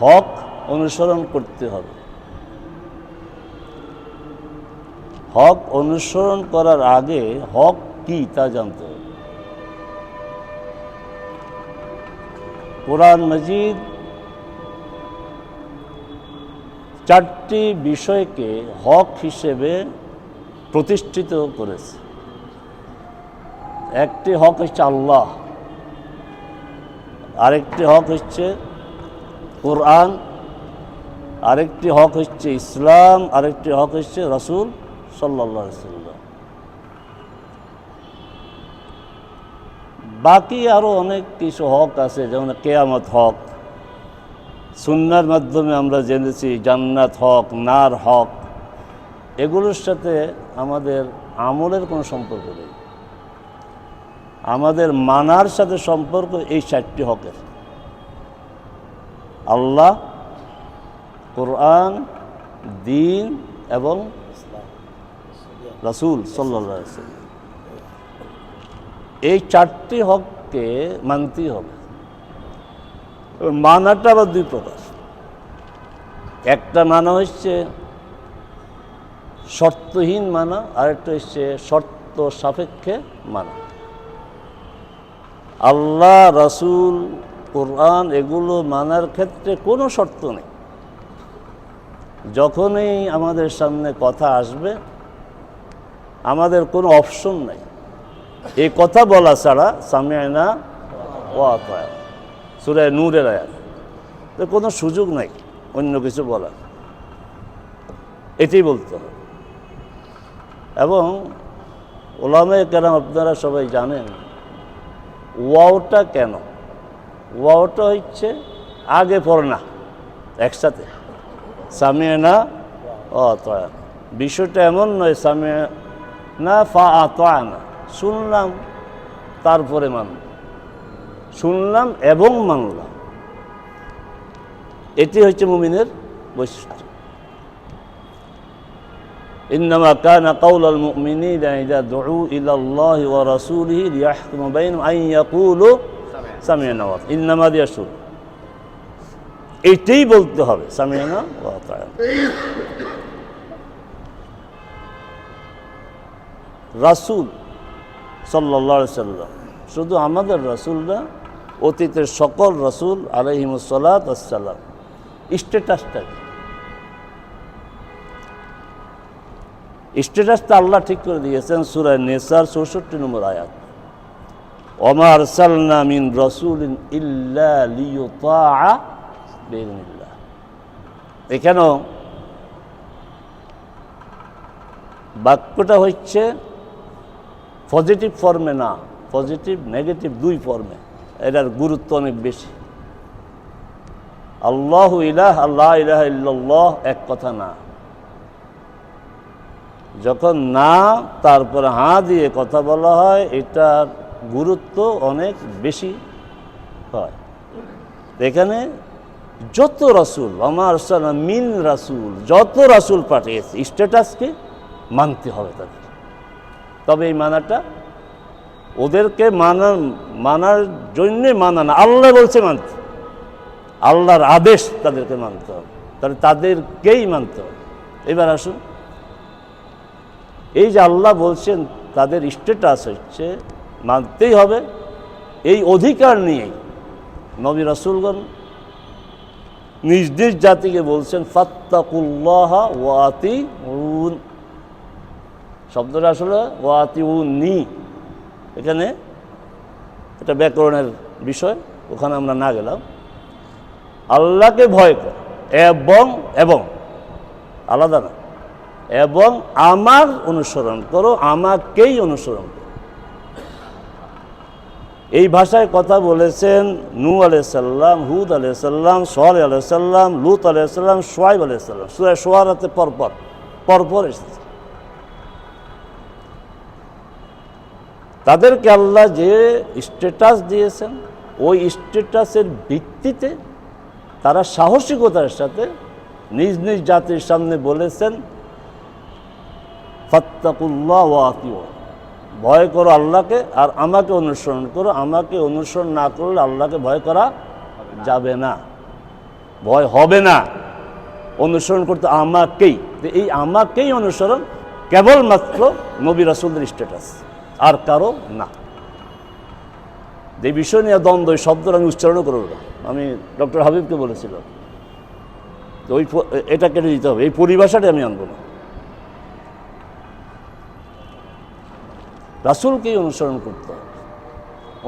হক অনুসরণ করতে হবে। হক অনুসরণ করার আগে হক কি তা জানতে হবে। কোরআন মজিদ চারটি বিষয়কে হক হিসেবে প্রতিষ্ঠিত করেছে। একটি হক হচ্ছে আল্লাহ, আরেকটি হক হচ্ছে কোরআন, আরেকটি হক হচ্ছে ইসলাম, আরেকটি হক হচ্ছে রসুল সাল্লা বাকি আরও অনেক কিছু হক আছে, যেমন কেয়ামত হক। সুন্নার মাধ্যমে আমরা জেনেছি জান্নাত হক, নার হক। এগুলোর সাথে আমাদের আমলের কোনো সম্পর্ক নেই। আমাদের মানার সাথে সম্পর্ক এই চারটি হকের। আল্লাহ, কোরআন, দিন এবং রাসুল সাল্লা এই চারটি হককে মানতেই হবে। মানাটা আবার দুই প্রকার। একটা মানা হচ্ছে শর্তহীন মানা, আরেকটা হচ্ছে শর্ত সাপেক্ষে মানা। আল্লাহ, রাসুল কোরআন এগুলো মানার ক্ষেত্রে কোনো শর্ত নেই। যখনই আমাদের সামনে কথা আসবে, আমাদের কোনো অপশন নাই। এই কথা বলা ছাড়া সামিয়ানা ও সুরায় নূরের আয়াত। তো কোনো সুযোগ নাই অন্য কিছু বলার। এটাই বলতে হবে। এবং ওলামে কেন আপনারা সবাই জানেন, ওয়াওটা কেন? ওয়াওটা হচ্ছে আগে পড়ে না একসাথে সামিয়ে না ও আতয়া বিষয়টা এমন নয় সামিয়ে না ফা আতয়া না শুনলাম তারপরে মানলাম শুনলাম এবং মানলাম এটি হচ্ছে মুমিনের বৈশিষ্ট্য إنما كان قول المؤمنين إذا دعوا إلى الله ورسوله ليحكم بينهم أن يقولوا সামিয়া নওয়াজ, ইন্নামা দিয়া এইটাই বলতে হবে, সামিয়া রাসুল সাল্লাম, শুধু আমাদের রাসুলরা অতীতের সকল রাসুল আলহিমসালাত আসসালাম স্টেটাসটা স্ট্যাটাসটা আল্লাহ ঠিক করে দিয়েছেন সুরায় নেসার চৌষট্টি নম্বর আয়াত। ওমার সালনা মিন রসুল ইল্লা এখানেও বাক্যটা হচ্ছে পজিটিভ ফর্মে না পজিটিভ নেগেটিভ দুই ফর্মে এটার গুরুত্ব অনেক বেশি। আল্লাহ ইলাহ আল্লাহ ইলাহ ইল্লাল্লাহ এক কথা না। যখন না, তারপরে হাঁ দিয়ে কথা বলা হয়, এটার গুরুত্ব অনেক বেশি হয়। এখানে যত রাসুল আমার মিন রাসুল, যত রাসুল পাঠিয়েছে, স্ট্যাটাসকে মানতে হবে তাদের। তবে এই মানাটা ওদেরকে মানার মানার জন্যে মানা না, আল্লাহ বলছে মানতে। আল্লাহর আদেশ তাদেরকে মানতে হবে। তাহলে তাদেরকেই মানতে হবে। এবার আসুন, এই যে আল্লাহ বলছেন, তাদের স্টেটাস হচ্ছে মানতেই হবে। এই অধিকার নিয়েই নবী রাসুলগণ নিজ নিজ জাতিকে বলছেন, ফাত্তাকুল্লাহ ওয়াতি উন শব্দটা আসলে ওয়াতি নি এখানে এটা ব্যাকরণের বিষয়, ওখানে আমরা না গেলাম। আল্লাহকে ভয় কর, এবং এবং, আলাদা না, এবং আমার অনুসরণ করো, আমাকেই অনুসরণ করো। এই ভাষায় কথা বলেছেন নু আলাইসাল্লাম হুদ আলাইসাল্লাম সোহাল আলাইসাল্লাম লুত আলাইসাল্লাম সোয়াইব আলাইসাল্লাম সুরায় সোহারাতে পরপর পরপর এসেছে। তাদেরকে আল্লাহ যে স্ট্যাটাস দিয়েছেন, ওই স্ট্যাটাসের ভিত্তিতে তারা সাহসিকতার সাথে নিজ নিজ জাতির সামনে বলেছেন, ফত্তাকুল্লাহ ওয়াতিও ভয় করো আল্লাহকে আর আমাকে অনুসরণ করো। আমাকে অনুসরণ না করলে আল্লাহকে ভয় করা যাবে না। ভয় হবে না। অনুসরণ করতে আমাকেই। তো এই আমাকেই অনুসরণ কেবলমাত্র নবী রাসুলদের স্ট্যাটাস আর কারও না। যে বিষয় নিয়ে দ্বন্দ্ব, এই শব্দটা আমি উচ্চারণও করব না। আমি ডক্টর হাবিবকে বলেছিলাম। তো ওই এটা কেটে দিতে হবে। এই পরিভাষাটা আমি আনব না। রাসুলকেই অনুসরণ করতে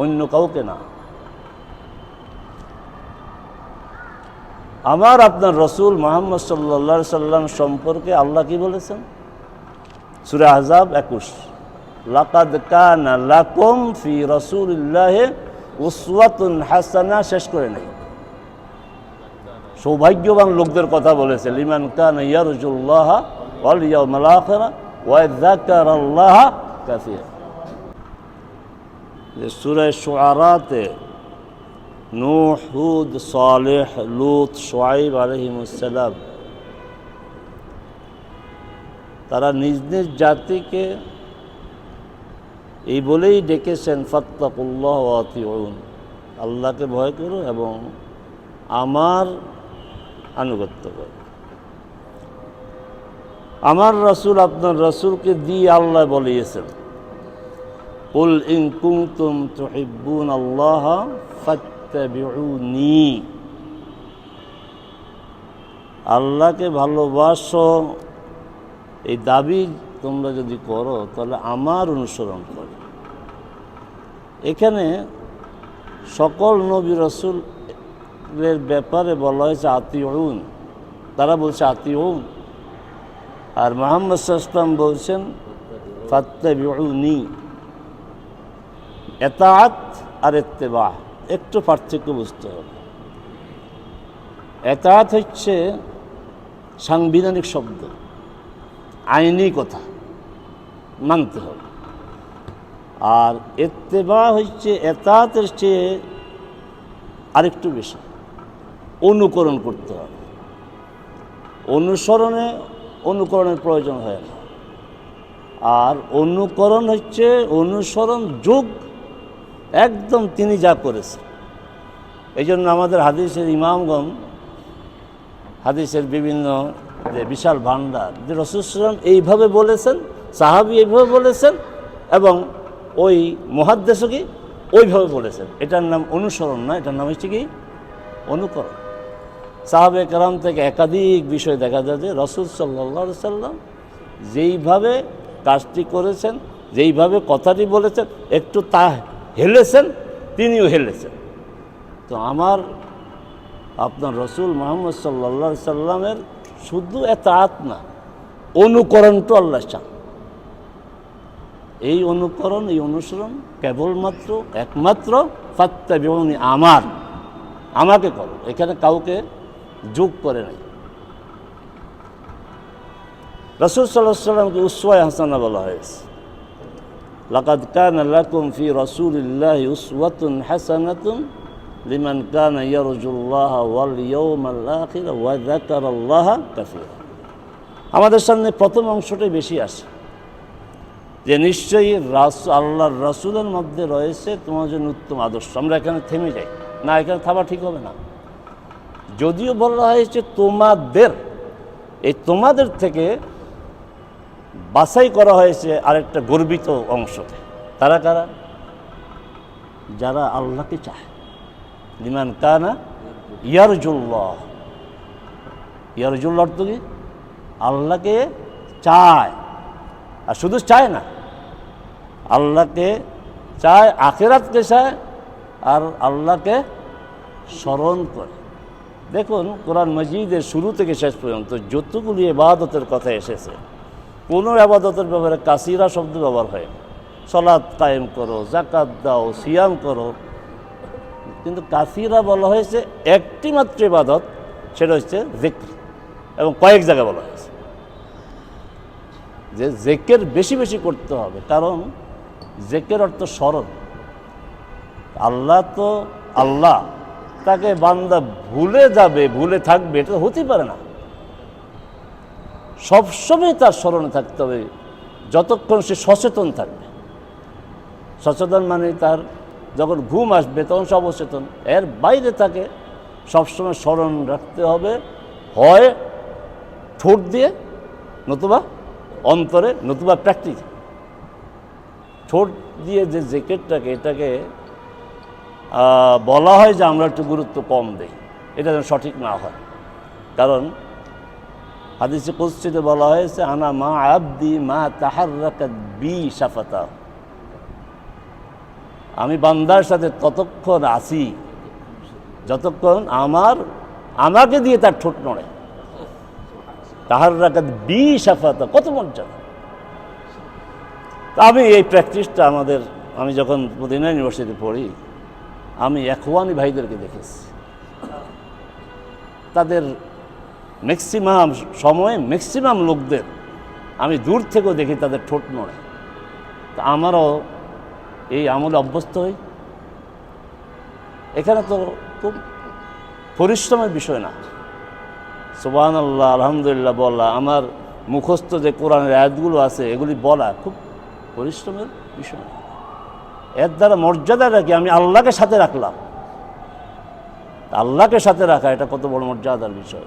অন্য কাউকে না। আমার আপনার রসুল মোহাম্মদ সাল্লা সাল্লাম সম্পর্কে আল্লাহ কি বলেছেন? সুরে আজাব একুশ, লাকাদ কানা লাকুম ফি রাসূলিল্লাহি উসওয়াতুন হাসানা, শেষ করে নেই। সৌভাগ্যবান লোকদের কথা বলেছে, লিমান কানা ইয়ারজুল্লাহ ওয়াল ইয়াউমাল আখিরা ওয়া যাকারাল্লাহ কাসীরা। যে সূরা শুআরাতে নূহ সালেহ, লূত, শুআইব আলাইহিমুসসালাম তারা নিজ নিজ জাতিকে এই বলেই ডেকেছেন, ফাত্তাকুল্লাহ আতিউন। আল্লাহকে ভয় করো এবং আমার আনুগত্য করো। আমার রসুল আপনার রসুলকে দিয়ে আল্লাহ বলিয়েছেন। কুল ইন কুনতুম তুহিব্বুন আল্লাহ ফাত্তাবিউনি আল্লাহকে ভালোবাসো, এই দাবি তোমরা যদি করো, তাহলে আমার অনুসরণ করো। এখানে সকল নবী রসুলের ব্যাপারে বলা হয়েছে আতিউন। তারা বলছে আতিউন। আর মোহাম্মদ সাল্লাম বলছেন, ফাত্তাবিউনি। এতাত আর এত্তেবা একটু পার্থক্য বুঝতে হবে। এতাত হচ্ছে সাংবিধানিক শব্দ, আইনি কথা, মানতে হবে। আর এত্তেবা হচ্ছে এতাতের চেয়ে আরেকটু বেশি, অনুকরণ করতে হবে। অনুসরণে অনুকরণের প্রয়োজন হয় না। আর অনুকরণ হচ্ছে অনুসরণ যোগ একদম তিনি যা করেছেন। এই জন্য আমাদের হাদিসের ইমামগণ, হাদিসের বিভিন্ন যে বিশাল ভান্ডার যে রসুলাম এইভাবে বলেছেন, সাহাবি এইভাবে বলেছেন এবং ওই মহাদ্দেশও ওইভাবে বলেছেন। এটার নাম অনুসরণ না, এটার নাম হচ্ছে কি অনুকরণ। সাহাবে কারাম থেকে একাধিক বিষয় দেখা যায় যে রসুল সাল্লা সাল্লাম যেইভাবে কাজটি করেছেন, যেইভাবে কথাটি বলেছেন, একটু তা হেলেছেন, তিনিও হেলেছেন। তো আমার আপনার রসুল মোহাম্মদ সাল্লা সাল্লামের শুধু এত না অনুকরণটা আল্লাহ চান। এই অনুকরণ, এই অনুসরণ কেবলমাত্র, একমাত্র ফাত্তা বিবরণী আমার। আমাকে করো, এখানে কাউকে যোগ করে নাই। রসুল সাল্লাহ সাল্লামকে উসওয়ায় হাসানা বলা হয়েছে। লাকাদ কান লাকুম ফি রাসূলিল্লাহি উসওয়াতুন হাসানাতুন লিমান কানা ইয়ারজুল্লাহ ওয়াল ইয়াউমাল আখির ওয়া যাকারাল্লাহ কাসীরা আমাদের সামনে প্রথম অংশটাই বেশি আসে যে নিশ্চয়ই রাস আল্লাহর রাসূলের মধ্যে রয়েছে তোমার জন্য উত্তম আদর্শ। আমরা এখানে থেমে যাই। না, এখানে থাবা ঠিক হবে না। যদিও বলা হয়েছে তোমাদের এই তোমাদের থেকে বাছাই করা হয়েছে আরেকটা গর্বিত অংশতে তারা কারা? যারা আল্লাহকে চায়। লিমান কানা ইয়ারজুল্লাহ। ইয়ারজুল্লাহ অর্থ কি? আল্লাহকে চায়। আর শুধু চায় না, আল্লাহকে চায়, আখেরাতকে চায়, আর আল্লাহকে স্মরণ করে। দেখুন, কোরআন মজিদের শুরু থেকে শেষ পর্যন্ত যতগুলি এবাদতের কথা এসেছে কোনো আবাদতের ব্যাপারে কাসিরা শব্দ ব্যবহার হয়। সলাদ কায়েম করো জাকাত দাও, সিয়াম করো। কিন্তু কাসিরা বলা হয়েছে, একটি মাত্র ইবাদত, সেটা হচ্ছে জিক্র। এবং কয়েক জায়গায় বলা হয়েছে। যে জেকের বেশি বেশি করতে হবে, কারণ জেকের অর্থ স্মরণ। আল্লাহ তো, আল্লাহ, তাকে বান্দা ভুলে যাবে, ভুলে থাকবে, এটা হতেই পারে না। সবসময় তার স্মরণে থাকতে হবে, যতক্ষণ সে সচেতন থাকবে। সচেতন মানে তার যখন ঘুম আসবে, তখন সে অবচেতন। এর বাইরে থাকে সবসময় স্মরণ রাখতে হবে, হয় ঠোঁট দিয়ে, নতুবা অন্তরে, নতুবা প্র্যাকটিস। ঠোঁট দিয়ে যে জ্যাকেটটাকে, এটাকে বলা হয় যে আমরা একটু গুরুত্ব কম দেই। এটা যেন সঠিক না হয়। কারণ হাদিসে কুস্তিতে বলা হয়েছে, আনা মা আব্দি মা তাহার বি সাফাতা আমি বান্দার সাথে ততক্ষণ আছি, যতক্ষণ আমার, আমাকে দিয়ে তার ঠোঁট নড়ে। তাহার রাখাত বি সাফাতা কত মর্যাদা। আমি এই প্র্যাকটিসটা আমাদের, আমি যখন মদিনা ইউনিভার্সিটি পড়ি, আমি একওয়ানি ভাইদেরকে দেখেছি। তাদের ম্যাক্সিমাম সময়ে ম্যাক্সিমাম লোকদের, আমি দূর থেকেও দেখি তাদের ঠোঁট নড়ে। তা আমারও এই আমলে অভ্যস্ত হই। এখানে তো খুব পরিশ্রমের বিষয় না। সুবাহ আল্লাহ আলহামদুলিল্লাহ বলা আমার মুখস্থ যে কোরআনের আয়াতগুলো আছে, এগুলি বলা খুব পরিশ্রমের বিষয় না। এর দ্বারা মর্যাদাটা কি আমি আল্লাহকে সাথে রাখলাম। আল্লাহকে সাথে রাখা, এটা কত বড় মর্যাদার বিষয়।